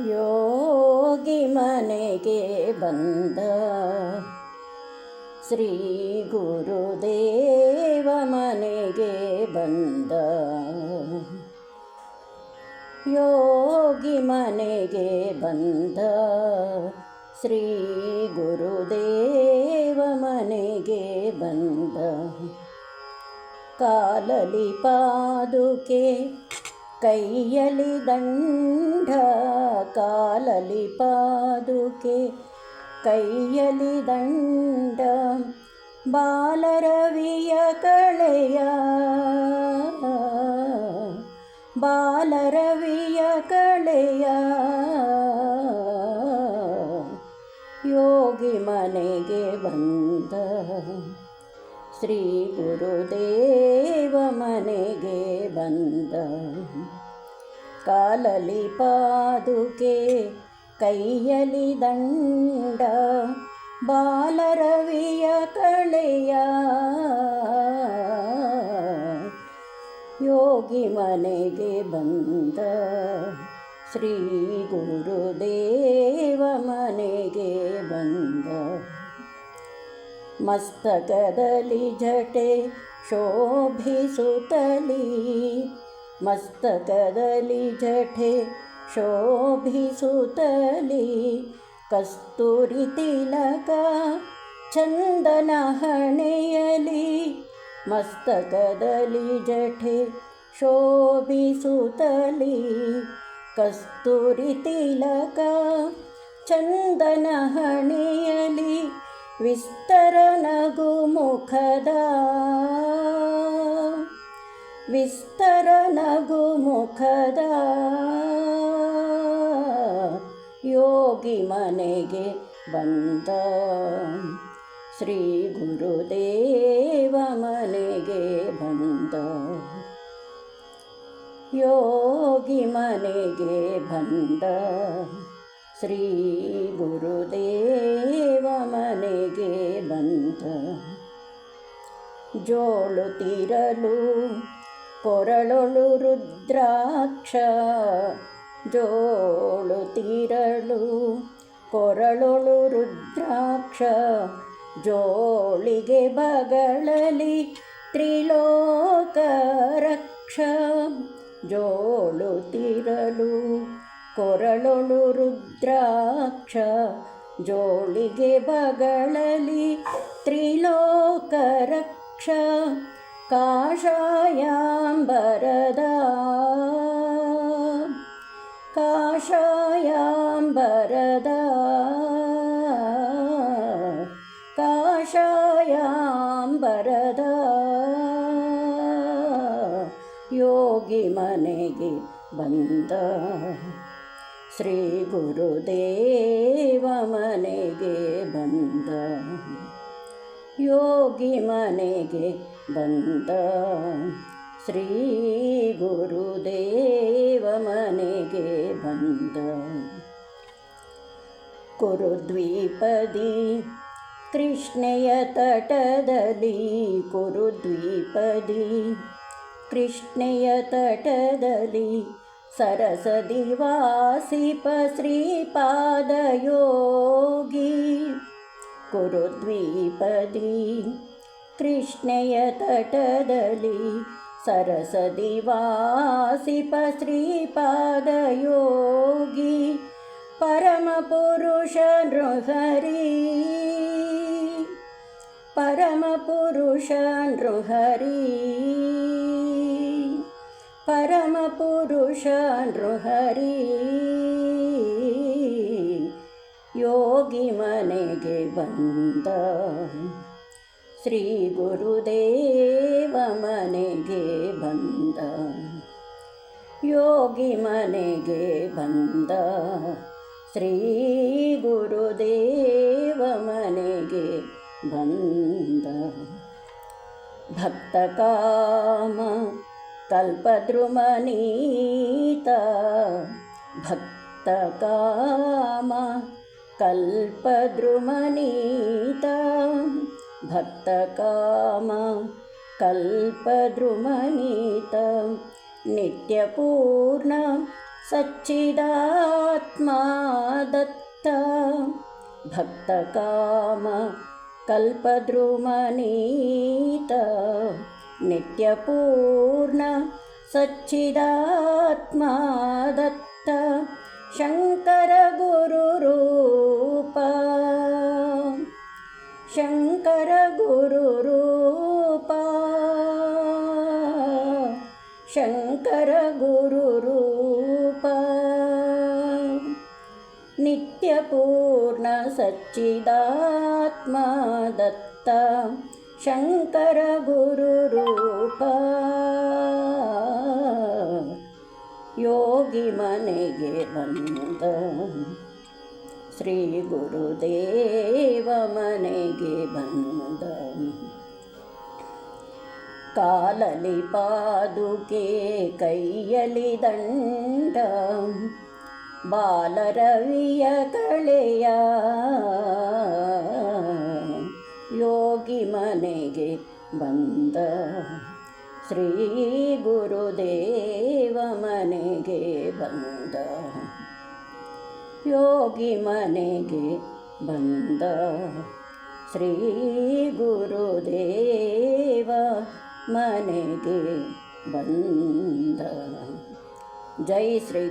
ಯೋಗಿ ಮನೆಗೆ ಬಂದ. ಶ್ರೀ ಗುರುದೇವ ಮನೆಗೆ ಬಂದ. ಯೋಗಿ ಮನೆಗೆ ಬಂದ. ಶ್ರೀ ಗುರುದೇವ ಮನೆಗೆ ಬಂದ. ಕಾಲಲಿ ಪಾದುಕೆ ಕೈಯಲಿ ದಂಡ ಕಾಲಲಿ ಪಾದುಕೆ. ಕೈಯಲಿ ದಂಡ ಬಾಲರವಿಯ ಕಳೆಯ. ಬಾಲರವಿಯ ಕಳೆಯ. ಯೋಗಿ ಮನೆಗೆ ಬಂದ. ಶ್ರೀ ಗುರುದೇವ ಮನೆಗೆ ಬಂದ. ಕಾಲಲಿ ಪಾದುಕೆ, ಕೈಯಲಿ ದಂಡ, ಬಾಲರವಿಯ ಕಳೆಯ. ಯೋಗಿ ಮನೆಗೆ ಬಂದ ಶ್ರೀ ಗುರುದೇವ ಮನೆಗೆ ಬಂದ. ಮಸ್ತಕದಲ್ಲಿ ಜಟೆ ಶೋಭಿಸುತ್ತಲಿ ಮಸ್ತಕದಲ್ಲಿ ಜಠೆ ಶೋಭಿಸುತ್ತಲಿ. ಕಸ್ತೂರಿ ತಿಲಕ ಚಂದನ ಹಣೆಯಲಿ. ಮಸ್ತಕದಲ್ಲಿ ಜಠೆ ಶೋಭಿಸುತ್ತಲಿ. ಕಸ್ತೂರಿ ತಿಲಕ ಚಂದನ ಹಣೆಯಲಿ. ವಿಸ್ತರ ನಗು ಮುಖದ ವಿಸ್ತರ ನಗು ಮುಖದ ಯೋಗಿ ಮನೆಗೆ ಬಂದ. ಶ್ರೀ ಗುರುದೇವ ಮನೆಗೆ ಬಂದ. ಯೋಗಿ ಮನೆಗೆ ಬಂದ. ಶ್ರೀ ಗುರುದೇವ ಮನೆಗೆ ಬಂದ. ಜೋಳುತ್ತಿರಲು ಕೊರಳೊಳು ರುದ್ರಾಕ್ಷ ತಿರಳು ಕೊರಳೊಳು ರುದ್ರಾಕ್ಷ, ಜೋಳಿಗೆ ಬಗಳಲಿ ತ್ರಿಲೋಕ ರಕ್ಷ ತಿರಳು ಕೊರಳೊಳು ರುದ್ರಾಕ್ಷ, ಜೋಳಿಗೆ ಬಗಳಲಿ ತ್ರಿಲೋಕ ರಕ್ಷ. ಕಾಷಾಯಾಂಬರದ ಕಾಷಾಯಾಂಬರದ ಕಾಷಾಯಾಂಬರದ ಯೋಗಿ ಮನೆಗೆ ಬಂದ ಶ್ರೀ ಗುರುದೇವ ಮನೆಗೆ ಬಂದ ಯೋಗಿ ಮನೆಗೆ ಬಂದ ಶ್ರೀ ಗುರುದೇವ ಮನೆಗೆ ಬಂದ ಕುರುದ್ವೀಪದಿ ಕೃಷ್ಣೆಯ ತಟದಲ್ಲಿ ಕುರುದ್ವೀಪದಿ ಕೃಷ್ಣೆಯ ತಟದಲ್ಲಿ ಸರಸದಿ ವಾಸಿಪ ಶ್ರೀಪಾದಯೋಗಿ कृष्णयतटदली सरसदिवासि पश्रीपादयोगी परमपुरुष नृहरि। परमपुरुष नृहरि। परमपुरुष नृहरि। योगी मने ब ಶ್ರೀ ಗುರುದೇವ ಮನೆಗೆ ಬಂದ. ಯೋಗಿ ಮನೆಗೆ ಬಂದ. ಶ್ರೀ ಗುರುದೇವ ಮನೆಗೆ ಬಂದ. ಭಕ್ತ ಕಾಮ ಕಲ್ಪದ್ರುಮನೀತ ಭಕ್ತ ಕಾಮ ಕಲ್ಪದ್ರುಮನೀತ भक्तकाम कल्पद्रुमनीत नित्यपूर्ण सच्चिदात्मा दत्त। भक्तकाम कल्पद्रुमनीत नित्यपूर्ण सच्चिदात्मा दत्त। शङ्करगुरुप शङ् नित्यपूर्ण सच्चिदात्मा दत्त शङ्करगुरुरूप ಯೋಗಿ ಮನೆಗೆ ಬಂದ ಶ್ರೀ ಗುರುದೇವ ಮನೆಗೆ ಬಂದ ಕಾಲಲಿ ಪಾದುಕೆ ಕೈಯಲಿ ದಂಡ ಬಾಲರವಿಯ ಕಳೆಯ ಯೋಗಿ ಮನೆಗೆ ಬಂದ. ಶ್ರೀ ಗುರುದೇವ ಮನೆಗೆ ಬಂದ. ಯೋಗಿ ಮನೆಗೆ ಬಂದ. ಶ್ರೀ ಗುರುದೇವ ಮನೆಗೆ ಬಂದ. ಜೈ ಶ್ರೀ